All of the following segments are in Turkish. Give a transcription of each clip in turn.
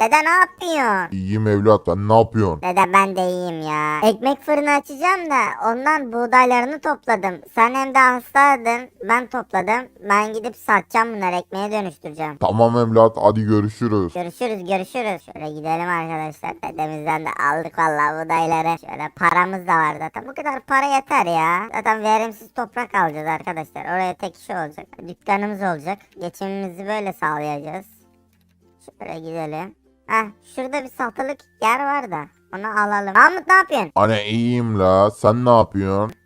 Dede ne yapıyorsun? İyiyim evlat sen ne yapıyorsun? Dede ben de iyiyim ya. Ekmek fırını açacağım da ondan buğdaylarını topladım. Sen hem de hastaydın. Ben topladım. Ben gidip satacağım bunları ekmeğe dönüştüreceğim. Tamam evlat hadi görüşürüz. Görüşürüz görüşürüz. Şöyle gidelim arkadaşlar. Dedemizden de aldık vallahi buğdayları. Şöyle paramız da var zaten. Bu kadar para yeter ya. Zaten verimsiz toprak alacağız arkadaşlar. Oraya tek kişi olacak. Dükkanımız olacak. Geçimimizi böyle sağlayacağız. Şöyle gidelim. Heh şurada bir satılık yer var da. Onu alalım. Mahmut ne yapıyorsun? Anne iyiyim la sen ne yapıyorsun?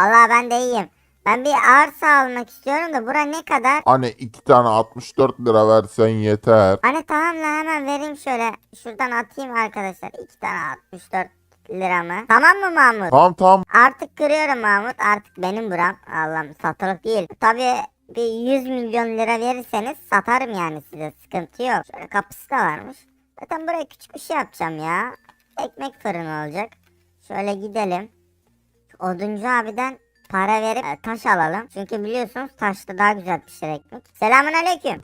Vallahi ben de iyiyim. Ben bir arsa almak istiyorum da bura ne kadar? Anne iki tane 64 lira versen yeter. Hani tamam la hemen vereyim şöyle. Şuradan atayım arkadaşlar. İki tane 64 liramı. Tamam mı Mahmut? Tamam tamam. Artık kırıyorum Mahmut. Artık benim buram. Allah'ım satılık değil. Tabii bir 100 milyon lira verirseniz satarım yani size. Sıkıntı yok. Şöyle kapısı da varmış. Zaten buraya küçük bir şey yapacağım ya. Ekmek fırını olacak. Şöyle gidelim. Oduncu abiden para verip e, taş alalım. Çünkü biliyorsunuz taşta daha güzel pişir ekmek. Selamun aleyküm.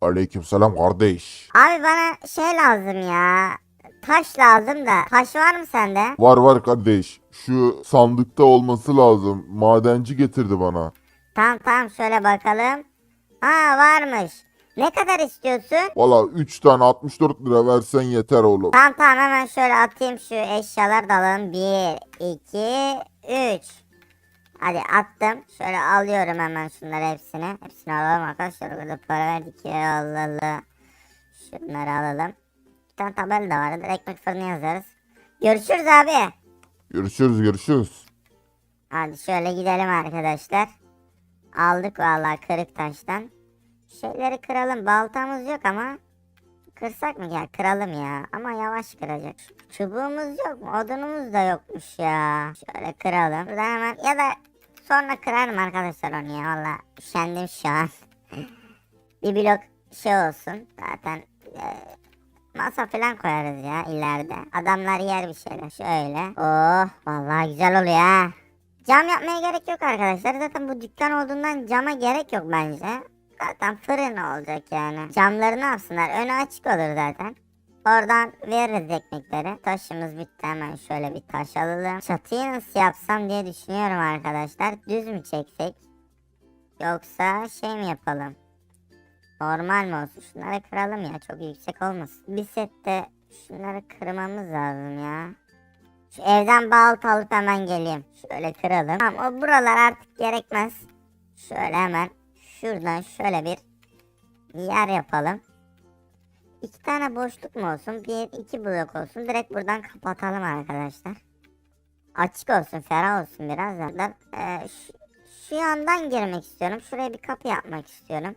Aleykümselam kardeş. Abi bana şey lazım ya. Taş lazım da. Taş var mı sende? Var var kardeş. Şu sandıkta olması lazım. Madenci getirdi bana. Tamam tamam şöyle bakalım. Ha varmış. Ne kadar istiyorsun? Valla 3 tane 64 lira versen yeter oğlum. Tamam tamam hemen şöyle atayım şu eşyaları da alalım. 1, 2, 3. Hadi attım. Şöyle alıyorum hemen şunları hepsini. Hepsini alalım arkadaşlar. Kadar para verdik ya Allah Allah. Şunları alalım. Bir tane tabela da var. Ekmek fırını yazarız. Görüşürüz abi. Görüşürüz görüşürüz. Hadi şöyle gidelim arkadaşlar. Aldık vallahi kırık taştan. Şeyleri kıralım. Baltamız yok ama. Kırsak mı ya? Kıralım ya. Ama yavaş kıracak. Çubuğumuz yok mu? Odunumuz da yokmuş ya. Şöyle kıralım. Buradan hemen ya da sonra kırarım arkadaşlar onu ya. Valla üşendim şu an. Bir blok şey olsun. Zaten e, masa falan koyarız ya ileride. Adamlar yer bir şeyler. Şöyle. Oh vallahi güzel oluyor ha. Cam yapmaya gerek yok arkadaşlar. Zaten bu dükkan olduğundan cama gerek yok bence. Zaten fırın olacak yani. Camları ne yapsınlar? Önü açık olur zaten. Oradan veririz ekmekleri. Taşımız bitti hemen şöyle bir taş alalım. Çatıyı nasıl yapsam diye düşünüyorum arkadaşlar. Düz mü çeksek? Yoksa şey mi yapalım? Normal mi olsun? Şunları kıralım ya. Çok yüksek olmasın. Bir sette şunları kırmamız lazım ya. Şu evden balta alıp hemen geleyim. Şöyle kıralım. Tamam o buralar artık gerekmez. Şöyle hemen şuradan şöyle bir yer yapalım. İki tane boşluk mu olsun? Bir iki blok olsun. Direkt buradan kapatalım arkadaşlar. Açık olsun, ferah olsun biraz da. Ben, e, şu, şu yandan girmek istiyorum. Şuraya bir kapı yapmak istiyorum.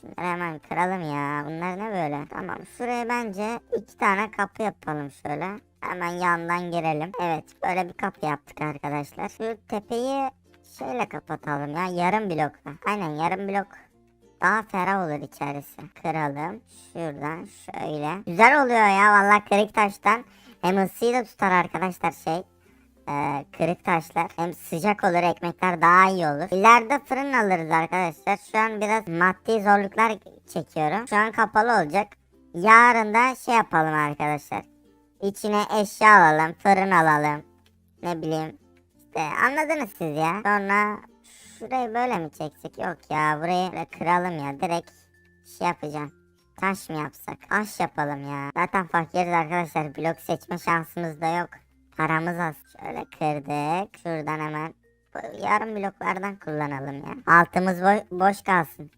Şunları hemen kıralım ya. Bunlar ne böyle? Tamam. Şuraya bence iki tane kapı yapalım şöyle. Hemen yandan girelim. Evet böyle bir kapı yaptık arkadaşlar. Şu tepeyi şöyle kapatalım ya. Yarım blokla. Aynen yarım blok. Daha ferah olur içerisi. Kıralım. Şuradan şöyle. Güzel oluyor ya vallahi kırık taştan. Hem ısıyı da tutar arkadaşlar şey. Ee, kırık taşlar. Hem sıcak olur ekmekler daha iyi olur. İleride fırın alırız arkadaşlar. Şu an biraz maddi zorluklar çekiyorum. Şu an kapalı olacak. Yarın da şey yapalım arkadaşlar. İçine eşya alalım, fırın alalım. Ne bileyim. İşte anladınız siz ya. Sonra şurayı böyle mi çeksek? Yok ya burayı kıralım ya. Direkt şey yapacağım. Taş mı yapsak? Taş yapalım ya. Zaten fakiriz arkadaşlar. Blok seçme şansımız da yok. Paramız az. Şöyle kırdık. Şuradan hemen yarım bloklardan kullanalım ya. Altımız bo- boş kalsın.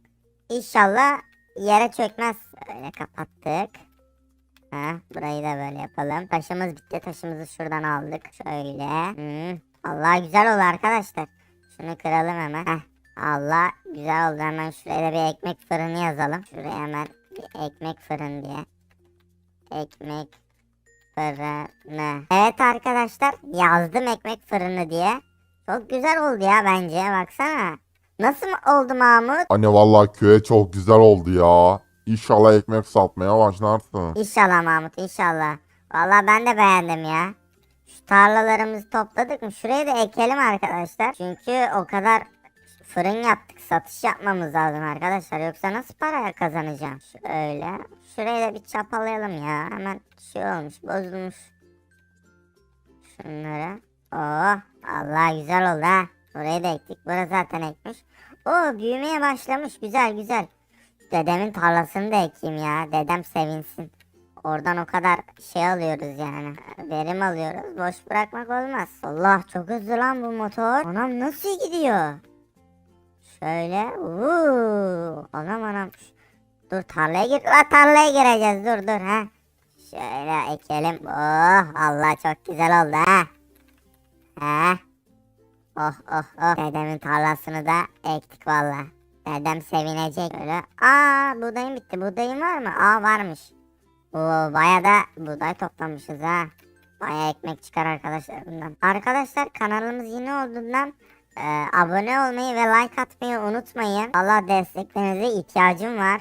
İnşallah yere çökmez. Öyle kapattık. Ha, burayı da böyle yapalım. Taşımız bitti. Taşımızı şuradan aldık. Şöyle. Hmm. Allah güzel oldu arkadaşlar. Şunu kıralım hemen. Heh. Allah güzel oldu. Hemen şuraya da bir ekmek fırını yazalım. Şuraya hemen bir ekmek fırın diye. Ekmek fırını. Evet arkadaşlar yazdım ekmek fırını diye. Çok güzel oldu ya bence. Baksana. Nasıl oldu Mahmut? Anne valla köye çok güzel oldu ya. İnşallah ekmek satmaya başlarsın. İnşallah Mahmut inşallah. Vallahi ben de beğendim ya. Şu tarlalarımızı topladık mı? Şuraya da ekelim arkadaşlar. Çünkü o kadar fırın yaptık. Satış yapmamız lazım arkadaşlar. Yoksa nasıl para kazanacağım? Şöyle. Şurayı da bir çapalayalım ya. Hemen şey olmuş bozulmuş. Şunları. Oo, Allah güzel oldu ha. Burayı da ektik. Burası zaten ekmiş. Oo büyümeye başlamış. Güzel güzel. Dedemin tarlasını da ekeyim ya. Dedem sevinsin. Oradan o kadar şey alıyoruz yani. Verim alıyoruz. Boş bırakmak olmaz. Allah çok hızlı lan bu motor. Anam nasıl gidiyor? Şöyle. Uuu. Anam anam. Dur tarlaya gir. La tarlaya gireceğiz. Dur dur ha. Şöyle ekelim. Oh Allah çok güzel oldu ha. Ha. Oh oh oh. Dedemin tarlasını da ektik valla. Dedem sevinecek. Böyle. Aa buğdayım bitti. Buğdayım var mı? Aa varmış. Oo baya da buğday toplamışız ha. Baya ekmek çıkar arkadaşlar bundan. Arkadaşlar kanalımız yeni olduğundan e, abone olmayı ve like atmayı unutmayın. Allah desteklerinize ihtiyacım var.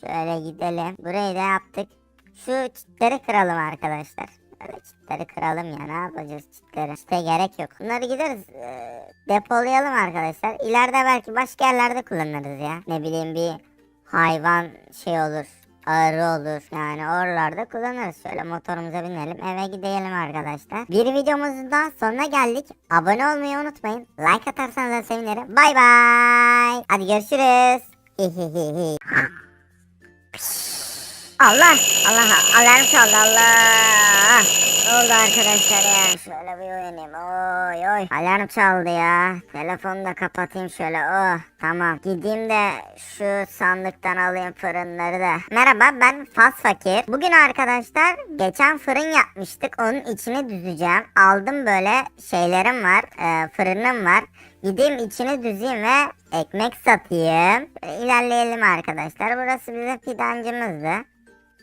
Şöyle gidelim. Burayı da yaptık. Şu çitleri kıralım arkadaşlar. Böyle çitleri kıralım ya ne yapacağız çitleri. Çite gerek yok. Bunları gideriz e, depolayalım arkadaşlar. İleride belki başka yerlerde kullanırız ya. Ne bileyim bir hayvan şey olur. Ağrı olur. Yani oralarda kullanırız. Şöyle motorumuza binelim. Eve gidelim arkadaşlar. Bir videomuzun daha sonuna geldik. Abone olmayı unutmayın. Like atarsanız da sevinirim. Bay bay. Hadi görüşürüz. Allah Allah alarm çaldı Allah. Ne oldu arkadaşlar ya? Şöyle bir uyanayım. Oy oy. Alarm çaldı ya. Telefonu da kapatayım şöyle. Oh tamam. Gideyim de şu sandıktan alayım fırınları da. Merhaba ben Fas Fakir. Bugün arkadaşlar geçen fırın yapmıştık. Onun içini düzeceğim. Aldım böyle şeylerim var. e, fırınım var. Gideyim içini düzeyim ve ekmek satayım. İlerleyelim arkadaşlar. Burası bizim fidancımızdı.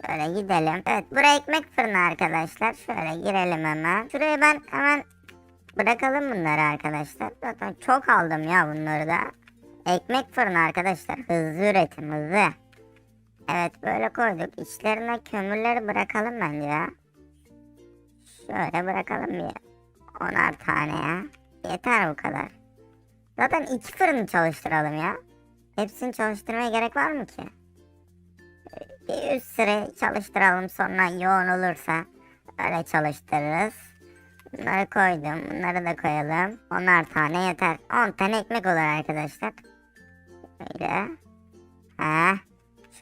Şöyle gidelim. Evet buraya ekmek fırını arkadaşlar. Şöyle girelim hemen. Şuraya ben hemen bırakalım bunları arkadaşlar. Zaten çok aldım ya bunları da. Ekmek fırını arkadaşlar. Hızlı üretim hızlı. Evet böyle koyduk. İçlerine kömürleri bırakalım bence ya. Şöyle bırakalım bir. Onar tane ya. Yeter bu kadar. Zaten iki fırını çalıştıralım ya. Hepsini çalıştırmaya gerek var mı ki? Bir üst sıra çalıştıralım sonra yoğun olursa öyle çalıştırırız. Bunları koydum. Bunları da koyalım. Onar tane yeter. 10 tane ekmek olur arkadaşlar. Böyle. Ha.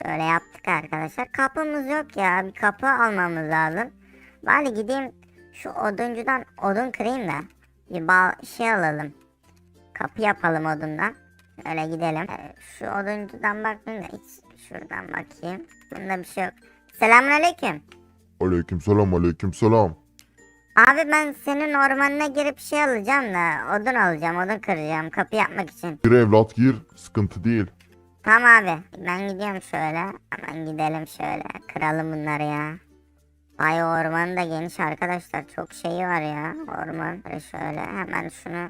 Şöyle yaptık arkadaşlar. Kapımız yok ya. Bir kapı almamız lazım. Bari gideyim şu oduncudan odun kırayım da. Bir bal şey alalım. Kapı yapalım odundan. Öyle gidelim. Ee, Şu oduncudan bakmayayım da hiç şuradan bakayım. Bunda bir şey yok. Selamünaleyküm. Aleykümselam aleykümselam. Abi ben senin ormanına girip şey alacağım da odun alacağım, odun kıracağım kapı yapmak için. Gir evlat gir. Sıkıntı değil. Tamam abi ben gidiyorum şöyle. Hemen gidelim şöyle. Kıralım bunları ya. Ay ormanı da geniş arkadaşlar. Çok şeyi var ya orman. Böyle şöyle hemen şunu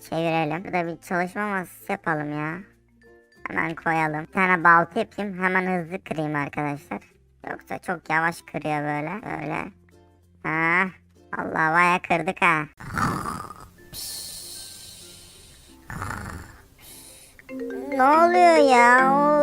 çevirelim. Burada bir çalışma masası yapalım ya. Hemen koyalım. Bir tane balta yapayım. Hemen hızlı kırayım arkadaşlar. Yoksa çok yavaş kırıyor böyle. Böyle. Ha. Allah baya kırdık ha. Ne oluyor ya? Of.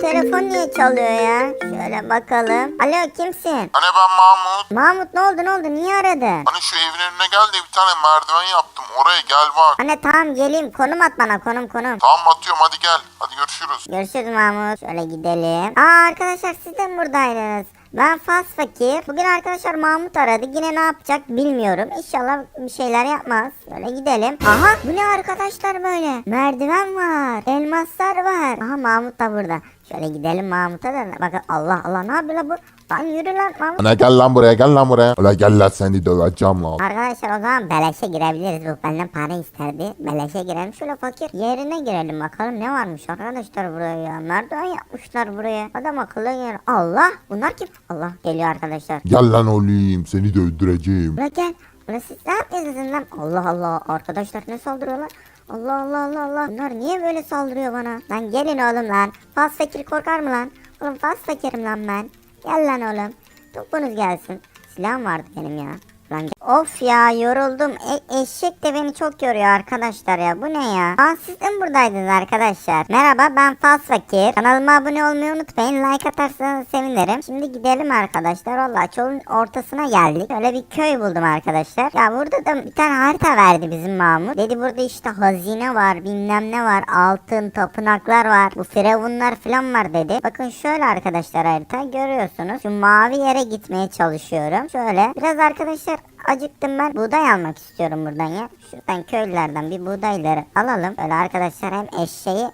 Telefon niye çalıyor ya? Şöyle bakalım. Alo kimsin? Hani ben Mahmut. Mahmut ne oldu ne oldu? Niye aradın? Hani şu evin önüne gel de bir tane merdiven yaptım. Oraya gel bak. Anne tamam geleyim. Konum at bana konum konum. Tamam atıyorum hadi gel. Hadi görüşürüz. Görüşürüz Mahmut. Şöyle gidelim. Aa arkadaşlar siz de mi buradaydınız? Ben Fas Fakir. Bugün arkadaşlar Mahmut aradı. Yine ne yapacak bilmiyorum. İnşallah bir şeyler yapmaz. Şöyle gidelim. Aha bu ne arkadaşlar böyle? Merdiven var. Elmaslar var. Aha Mahmut da burada. Şöyle gidelim Mahmut'a da. Bakın Allah Allah ne yapıyor lan bu? Lan yürü lan Mahmut. Ana gel lan buraya gel lan buraya. Ulan gel lan seni döveceğim lan. Arkadaşlar o zaman beleşe girebiliriz. Bu benden para isterdi. Beleşe girelim. Şöyle fakir yerine girelim bakalım ne varmış arkadaşlar buraya ya. Merdiven yapmışlar buraya. Adam akıllı yer. Allah bunlar kim? Allah geliyor arkadaşlar. Gel lan oğlum seni de öldüreceğim. Bırak gel. Ulan siz ne yapıyorsunuz lan? Allah Allah arkadaşlar ne saldırıyorlar? Allah Allah Allah Allah. Bunlar niye böyle saldırıyor bana? Lan gelin oğlum lan. Fas fakir korkar mı lan? Oğlum fas fakirim lan ben. Gel lan oğlum. Topunuz gelsin. Silahım vardı benim ya. Lan gel. Of ya yoruldum. E- eşek de beni çok yoruyor arkadaşlar ya. Bu ne ya? Aa siz de mi buradaydınız arkadaşlar? Merhaba ben Fas Fakir. Kanalıma abone olmayı unutmayın. Like atarsanız sevinirim. Şimdi gidelim arkadaşlar. Valla çolun ortasına geldik. Öyle bir köy buldum arkadaşlar. Ya burada da bir tane harita verdi bizim Mahmut. Dedi burada işte hazine var bilmem ne var. Altın tapınaklar var. Bu firavunlar falan var dedi. Bakın şöyle arkadaşlar harita görüyorsunuz. Şu mavi yere gitmeye çalışıyorum. Şöyle biraz arkadaşlar acıktım ben. Buğday almak istiyorum buradan ya. Şuradan köylülerden bir buğdayları alalım. Böyle arkadaşlar hem eşeği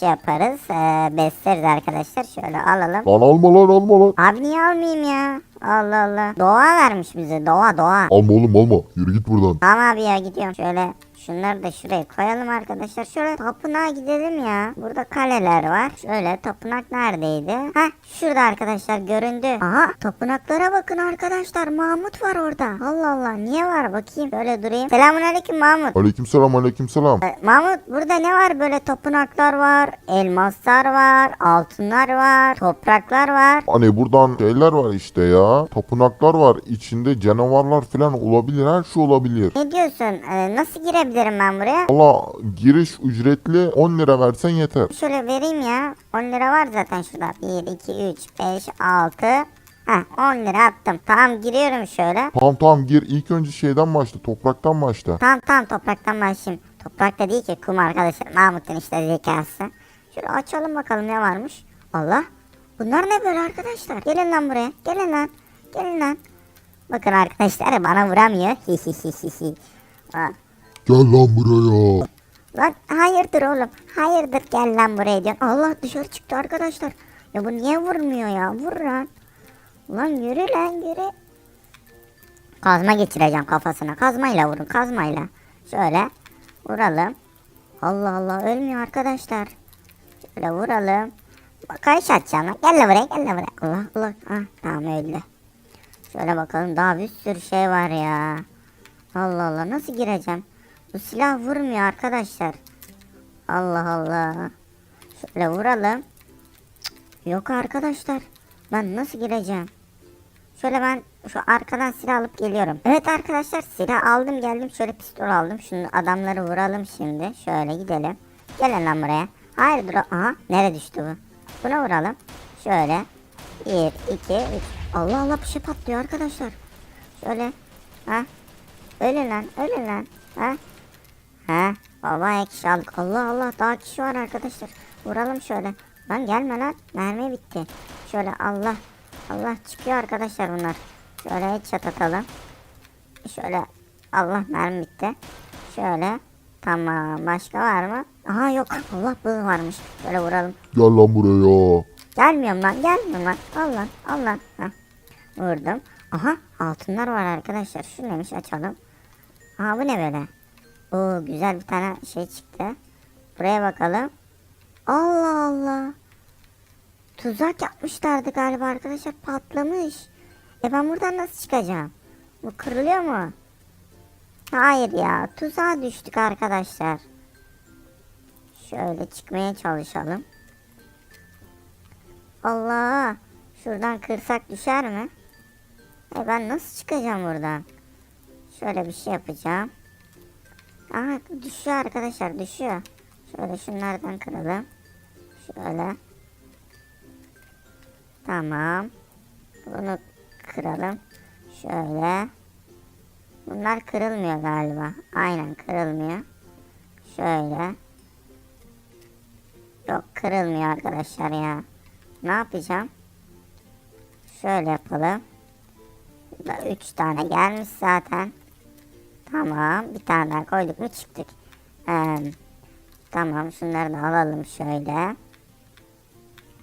şey yaparız. eee, besleriz arkadaşlar. Şöyle alalım. Lan alma lan alma lan. Abi niye almayayım ya? Allah Allah. Doğa vermiş bize. Doğa doğa. Alma oğlum alma. Yürü git buradan. Tamam abi ya gidiyorum. Şöyle şunları da şuraya koyalım arkadaşlar. Şöyle tapınağa gidelim ya. Burada kaleler var. Şöyle tapınak neredeydi? Heh şurada arkadaşlar göründü. Aha tapınaklara bakın arkadaşlar. Mahmut var orada. Allah Allah niye var bakayım. Şöyle durayım. Selamun aleyküm Mahmut. Aleykümselam aleykümselam. Ee, Mahmut burada ne var? Böyle tapınaklar var. Elmaslar var. Altınlar var. Topraklar var. Hani buradan şeyler var işte ya. Tapınaklar var. İçinde canavarlar falan olabilir. Her şey olabilir. Ne diyorsun? Ee, nasıl girebilirim ben buraya? Valla giriş ücretli 10 lira versen yeter. Şöyle vereyim ya. 10 lira var zaten şurada. 1, 2, 3, 5, 6. Heh 10 lira attım. Tamam giriyorum şöyle. Tamam tamam gir. İlk önce şeyden başla. Topraktan başla. Tamam tamam topraktan başlayayım. Toprakta değil ki kum arkadaşlar. Mahmut'un işte zekası. Şöyle açalım bakalım ne varmış. Allah. Bunlar ne böyle arkadaşlar? Gelin lan buraya. Gelin lan. Gelin lan. Bakın arkadaşlar bana vuramıyor. Hihihihihi. Aa, Gel lan buraya. Lan hayırdır oğlum? Hayırdır gel lan buraya diyorsun. Allah dışarı çıktı arkadaşlar. Ya bu niye vurmuyor ya? Vur lan. Lan yürü lan yürü. Kazma geçireceğim kafasına. Kazmayla vurun kazmayla. Şöyle vuralım. Allah Allah ölmüyor arkadaşlar. Şöyle vuralım. Kayış atacağım lan. Gel lan buraya gel lan buraya. Allah Allah. Ah, tamam öldü. Şöyle bakalım daha bir sürü şey var ya. Allah Allah nasıl gireceğim? Bu silah vurmuyor arkadaşlar. Allah Allah. Şöyle vuralım. Yok arkadaşlar. Ben nasıl gireceğim? Şöyle ben şu arkadan silah alıp geliyorum. Evet arkadaşlar silah aldım geldim. Şöyle pistol aldım. Şunu adamları vuralım şimdi. Şöyle gidelim. Gelin lan buraya. Hayır dur. Aha nereye düştü bu? Buna vuralım. Şöyle. 1, 2, 3. Allah Allah bir şey patlıyor arkadaşlar. Şöyle. Ha. Ölün lan ölün lan. Ha. Ha. Baba kişi aldık. Allah Allah daha kişi var arkadaşlar. Vuralım şöyle. Lan gelme lan. Mermi bitti. Şöyle Allah. Allah çıkıyor arkadaşlar bunlar. Şöyle headshot atalım. Şöyle. Allah mermi bitti. Şöyle. Tamam. Başka var mı? Aha yok. Allah bu varmış. Şöyle vuralım. Gel lan buraya. Gelmiyorum lan gelmiyorum lan. Al lan al lan. Heh. Vurdum. Aha altınlar var arkadaşlar. Şu neymiş açalım. Aha bu ne böyle? Oo güzel bir tane şey çıktı. Buraya bakalım. Allah Allah. Tuzak yapmışlardı galiba arkadaşlar patlamış. E ben buradan nasıl çıkacağım? Bu kırılıyor mu? Hayır ya tuzağa düştük arkadaşlar. Şöyle çıkmaya çalışalım. Allah. Şuradan kırsak düşer mi? E ben nasıl çıkacağım buradan? Şöyle bir şey yapacağım. Aha düşüyor arkadaşlar düşüyor. Şöyle şunlardan kıralım. Şöyle. Tamam. Bunu kıralım. Şöyle. Bunlar kırılmıyor galiba. Aynen kırılmıyor. Şöyle. Yok kırılmıyor arkadaşlar ya. Ne yapacağım? Şöyle yapalım. Burada 3 tane gelmiş zaten. Tamam. Bir tane daha koyduk mu çıktık. Ee, tamam. Şunları da alalım şöyle.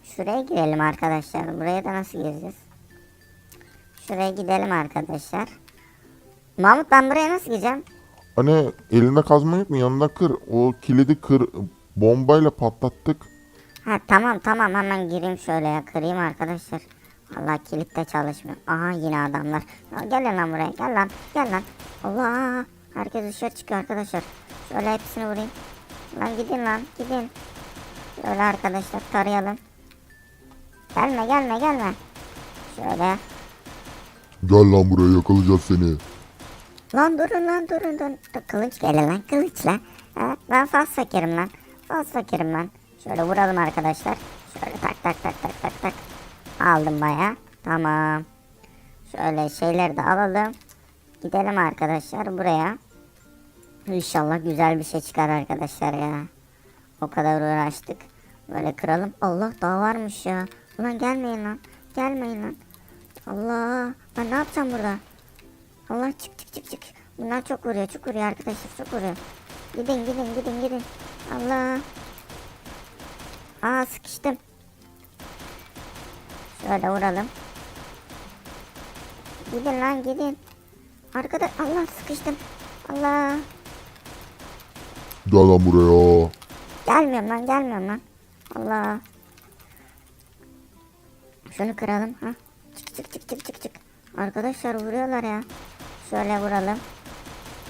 Şuraya girelim arkadaşlar. Buraya da nasıl gireceğiz? Şuraya gidelim arkadaşlar. Mahmut ben buraya nasıl gireceğim? Hani elinde kazma yok mu? Yanında kır. O kilidi kır. Bombayla patlattık. Ha tamam tamam hemen gireyim şöyle ya kırayım arkadaşlar. Allah kilit de çalışmıyor. Aha yine adamlar. Gelin lan buraya gel lan gel lan. Allah herkes dışarı çıkıyor arkadaşlar. Şöyle hepsini vurayım. Lan gidin lan gidin. Şöyle arkadaşlar tarayalım. Gelme gelme gelme. Şöyle. Gel lan buraya yakalayacağız seni. Lan durun lan durun durun. Dur, kılıç gelin lan kılıçla. Ha, ben fas fakirim lan. Fas fakirim lan. Şöyle vuralım arkadaşlar. Şöyle tak tak tak tak tak tak. Aldım baya. Tamam. Şöyle şeyleri de alalım. Gidelim arkadaşlar buraya. İnşallah güzel bir şey çıkar arkadaşlar ya. O kadar uğraştık. Böyle kıralım. Allah daha varmış ya. Ulan gelmeyin lan. Gelmeyin lan. Allah. Ben ne yapacağım burada? Allah çık çık çık çık. Bunlar çok vuruyor çok vuruyor arkadaşlar çok vuruyor. Gidin gidin gidin gidin. Allah. Aa sıkıştım. Şöyle vuralım. Gidin lan gidin. Arkada Allah sıkıştım. Allah. Gel lan buraya. Gelmiyorum lan gelmiyorum lan. Allah. Şunu kıralım ha. Çık çık çık çık çık çık. Arkadaşlar vuruyorlar ya. Şöyle vuralım.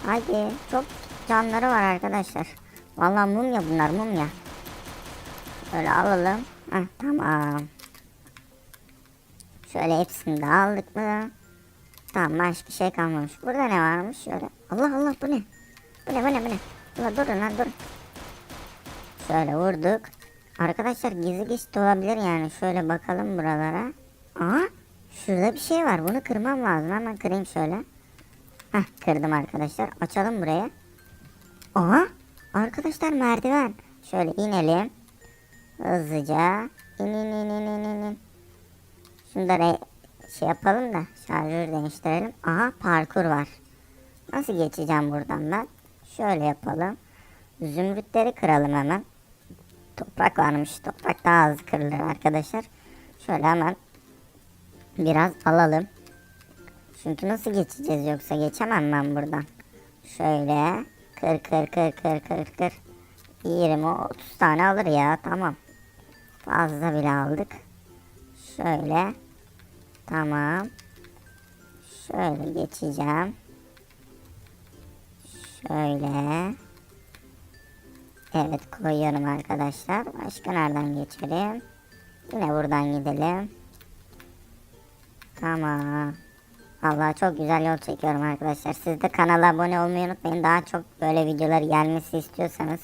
Haydi. Çok canları var arkadaşlar. Vallahi mumya bunlar mumya. Şöyle alalım. Heh, tamam. Şöyle hepsini de aldık mı? Tamam başka şey kalmamış. Burada ne varmış? Şöyle. Allah Allah bu ne? Bu ne bu ne bu ne? Allah durun lan durun. Şöyle vurduk. Arkadaşlar gizli geçit olabilir yani. Şöyle bakalım buralara. Aha şurada bir şey var. Bunu kırmam lazım. Hemen kırayım şöyle. Heh kırdım arkadaşlar. Açalım burayı. Aha arkadaşlar merdiven. Şöyle inelim. Hızlıca. İn in in in in in. Şunu da şey yapalım da şarjör değiştirelim. Aha parkur var. Nasıl geçeceğim buradan ben? Şöyle yapalım. Zümrütleri kıralım hemen. Toprak varmış. Toprak daha hızlı kırılır arkadaşlar. Şöyle hemen biraz alalım. Çünkü nasıl geçeceğiz yoksa geçemem ben buradan. Şöyle kır kır kır kır kır kır. 20 30 tane alır ya tamam. Fazla bile aldık. Şöyle. Tamam. Şöyle geçeceğim. Şöyle. Evet koyuyorum arkadaşlar. Başka nereden geçelim? Yine buradan gidelim. Tamam. Allah çok güzel yol çekiyorum arkadaşlar. Siz de kanala abone olmayı unutmayın. Daha çok böyle videolar gelmesi istiyorsanız.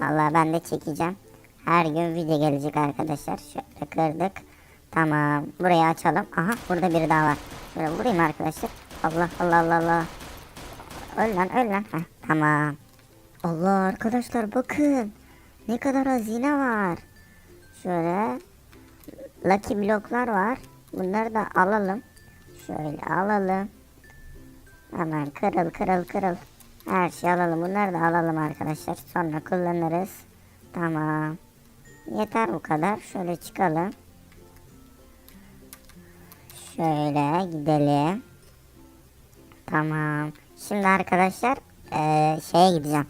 Allah ben de çekeceğim. Her gün video gelecek arkadaşlar. Şöyle kırdık. Tamam. Burayı açalım. Aha burada biri daha var. Şöyle vurayım arkadaşlar. Allah Allah Allah Allah. Öl lan öl lan. Heh, tamam. Allah arkadaşlar bakın. Ne kadar hazine var. Şöyle. Lucky bloklar var. Bunları da alalım. Şöyle alalım. Hemen kırıl kırıl kırıl. Her şeyi alalım. Bunları da alalım arkadaşlar. Sonra kullanırız. Tamam. Yeter bu kadar. Şöyle çıkalım. Şöyle gidelim. Tamam. Şimdi arkadaşlar eee, şeye gideceğim.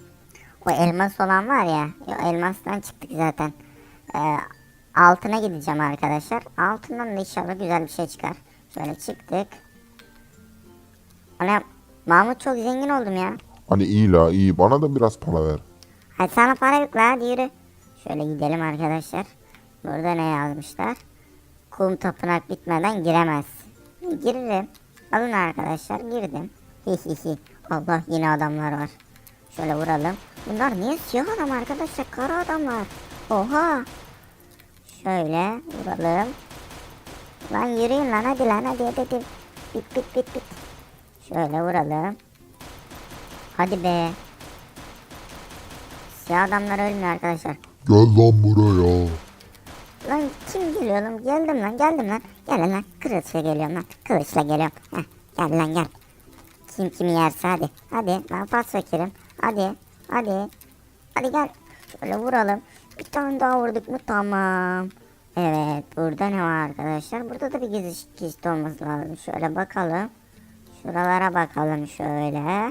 O elmas olan var ya. O elmastan çıktık zaten. Eee, altına gideceğim arkadaşlar. Altından da inşallah güzel bir şey çıkar. Şöyle çıktık. Ana Mahmut çok zengin oldum ya. Hani iyi la iyi. Bana da biraz para ver. Hadi sana para yok la hadi yürü. Şöyle gidelim arkadaşlar. Burada ne yazmışlar? Kum tapınak bitmeden giremez. Girerim. Alın arkadaşlar girdim. Hihihi. Allah yine adamlar var. Şöyle vuralım. Bunlar niye siyah adam arkadaşlar? Kara adamlar. Oha. Şöyle vuralım. Lan yürüyün lan hadi lan hadi hadi. hadi. Bit bit bit bit. Şöyle vuralım. Hadi be. Siyah adamlar ölmüyor arkadaşlar. Gel lan buraya. Lan kim geliyor lan? Geldim lan geldim lan. Gelin lan kılıçla geliyorum lan. Kılıçla geliyorum. Heh, gel lan gel. Kim kimi yerse hadi. Hadi ben pas fakirim. Hadi. Hadi. Hadi gel. Şöyle vuralım. Bir tane daha vurduk mu tamam. Evet burada ne var arkadaşlar? Burada da bir gizli geçit olması lazım. Şöyle bakalım. Şuralara bakalım şöyle.